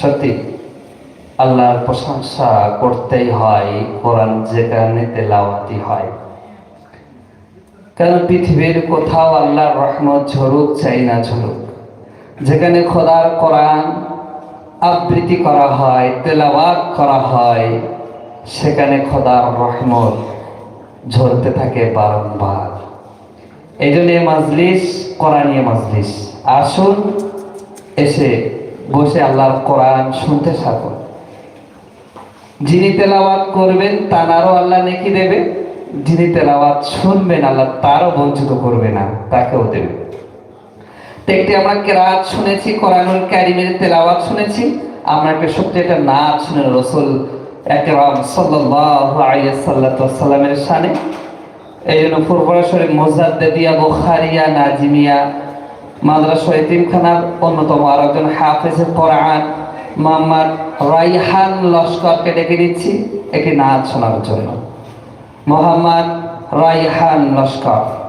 সত্যি, আল্লাহর প্রশংসা করতেই হয়, কোরআন যেখানে তেলাওয়াতি হয়। কারণ পৃথিবীর কোথাও আল্লাহর রহমত ঝরুক, চাই না ঝরুক। যেখানে খোদার কোরআন আবৃত্তি করা হয়, তেলাওয়াত করা হয়, সেখানে খোদার রহমত ঝরতে থাকে বারংবার। এই জন্য মাজলিস, কোরআনীয় মাজলিস। আসুন, এসে বসে আল্লাহর কোরআন শুনতে থাকুন। যিনি তেলাওয়াত করবেন তানারও আল্লাহ নেকি দেবে। যিনি তেলাওয়াত শুনবেন, আল্লাহ তারও বঞ্চিত করবে না, তাকেও দেবে। একটি আমরা কেরাত শুনেছি, কোরআনুল কারিমের তেলাওয়াত শুনেছি। আমরা একটা সত্যি একটা নাচ শুনে রসুল একরাম সাল্লাল্লাহু আলাইহি সাল্লামের শানে? এই জন্য ফুরফুরা শরীফ মোজাদ্দেদিয়া, বুখারিয়া, নাজিমিয়া, মাদ্রাসা এতিমখানার অন্যতম আর একজন কোরআন মোহাম্মদ রাইহান লস্করকে ডেকে দিচ্ছি একটি নাচ শোনার জন্য। মোহাম্মদ রাইহান লস্কর।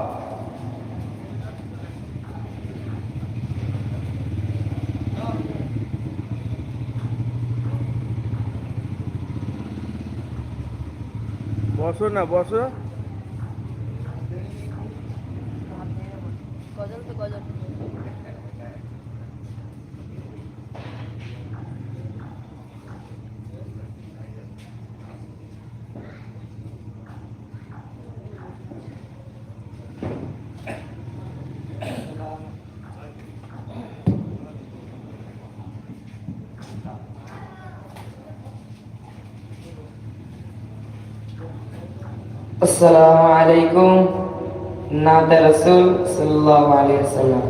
বসো না বসো। গজল তো গজল। আসসালামু আলাইকুম নাতে রসুল সাল্লাল্লাহু আলাইহি ওয়াসাল্লাম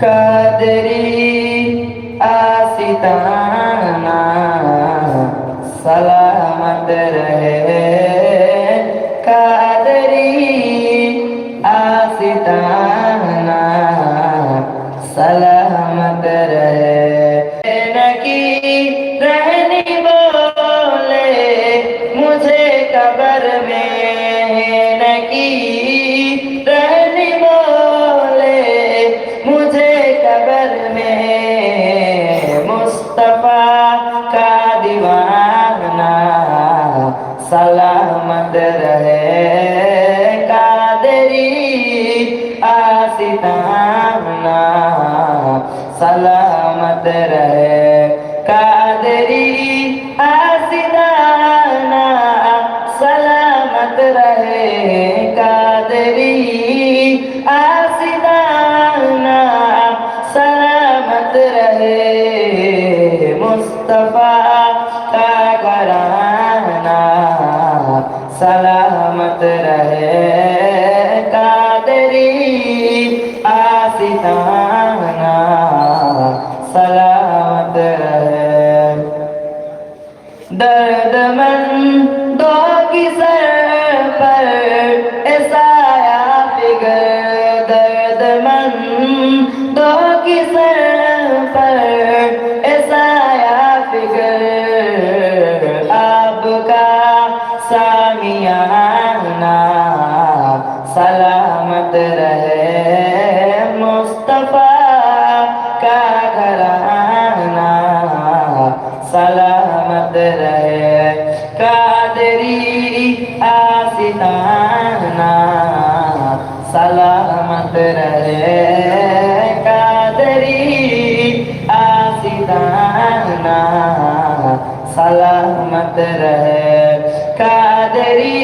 কাদরি আসিতানা মুস্তফা কাদিওয়ানা সালামত রহে কাদেরি আসিতানা সালামত রহে सलामत रहे। कादरी आसिताना सलामत रहे। दर्द मन दो की सर पर ऐसाया फिगर का घराना सलामत रहे कादरी आसिताना सलामत रहे कादरी आसिताना सलामत रहे कादरी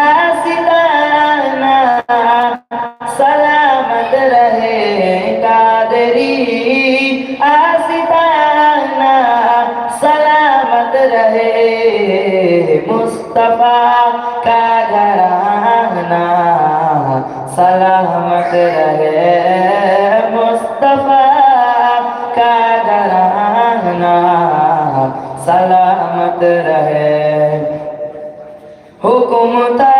आसिताना सलामत रहे मुस्तफा का घराना सलामत रहे मुस्तफा का घराना सलामत रहे हुकुम था